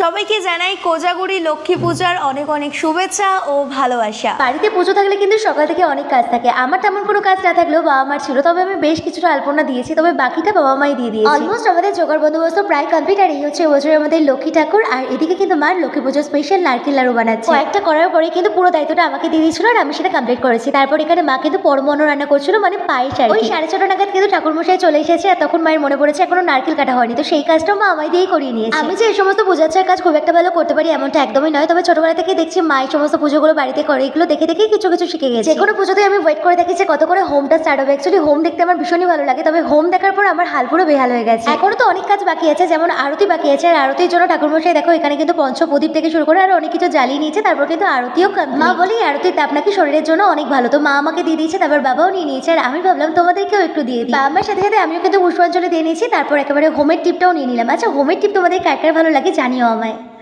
সবাইকে জানাই কোজাগুড়ি লক্ষ্মী পূজার অনেক অনেক শুভেচ্ছা ও ভালোবাসা। বাড়িতে পুজো থাকলে কিন্তু সকাল থেকে অনেক কাজ থাকে। আমার তেমন কোনো কাজ না থাকলেও বাবা মার ছিল তবে আমি বেশ কিছুটা আলপনা দিয়েছি তবে বাকিটা বাবা মাই দিয়ে দিয়েছি। অলমোস্ট আমাদের জোগাড় বন্দোবস্ত প্রায় কমপ্লিট আর এই হচ্ছে এবছর আমাদের লক্ষ্মী ঠাকুর আর এদিকে কিন্তু মার লক্ষ্মী পুজোর স্পেশাল নারকেল লাড়ু বানাচ্ছে। কয়েকটা করার পরে কিন্তু পুরো দায়িত্বটা আমাকে দিয়ে দিয়েছিল আর আমি সেটা কমপ্লিট করেছি। তারপর এখানে মা কিন্তু পরমন্ন রান্না করছিল মানে পায়েস আর ওই সাড়ে ছটা নাগাদ কিন্তু ঠাকুর মশাই চলে এসেছে আর তখন মায়ের মনে পড়েছে এখনও নারকেল কাটা হয়নি তো সেই কাজটাও মা আমায় দিয়েই করিয়ে নিয়েছে। আমি যে এই সমস্ত পূজাচ্ছার কাজ খুব একটা ভালো করতে পারি এমনটা একদমই নয়। তবে ছোটবেলা থেকে দেখছি মা এই সমস্ত পুজোগুলো বাড়িতে করে। এগুলো দেখে দেখে কিছু কিছু শিখে গেছে। যে কোনো পুজোতে আমি ওয়েট করে থাকি যে কত করে হোমটা স্টার্ট হবে। অ্যাকচুয়ালি হোম দেখতে আমার ভীষণই ভালো লাগে। তবে হোম দেখার পর আমার হাল পুরো বেহাল হয়ে গেছে। এখনও তো অনেক কাজ বাকি আছে, যেমন আরতি বাকি আছে। আর আরতির জন্য ঠাকুরমশাই, দেখো, এখানে কিন্তু পঞ্চ প্রদীপ থেকে শুরু করে আর অনেক কিছু জ্বালিয়ে নিয়েছে। তারপর কিন্তু আরতিও। মা বলি আরতির তাপ নাকি শরীরের জন্য অনেক ভালো। তো মা আমাকে দিয়ে দিয়েছে, তারপর বাবাও নিয়ে নিয়েছে। আর আমি ভাবলাম, তোমাদেরকেও একটু দিয়ে দিই। বাবা মার সাথে সাথে আমিও কিন্তু পুষ্পাঞ্জলি দিয়ে নিয়েছি। তারপর একেবারে হোমের টিপটাও নিয়ে নিলাম। আচ্ছা হোমের টিপ তোমাদের কার কার ভালো লাগে জানিও আমায়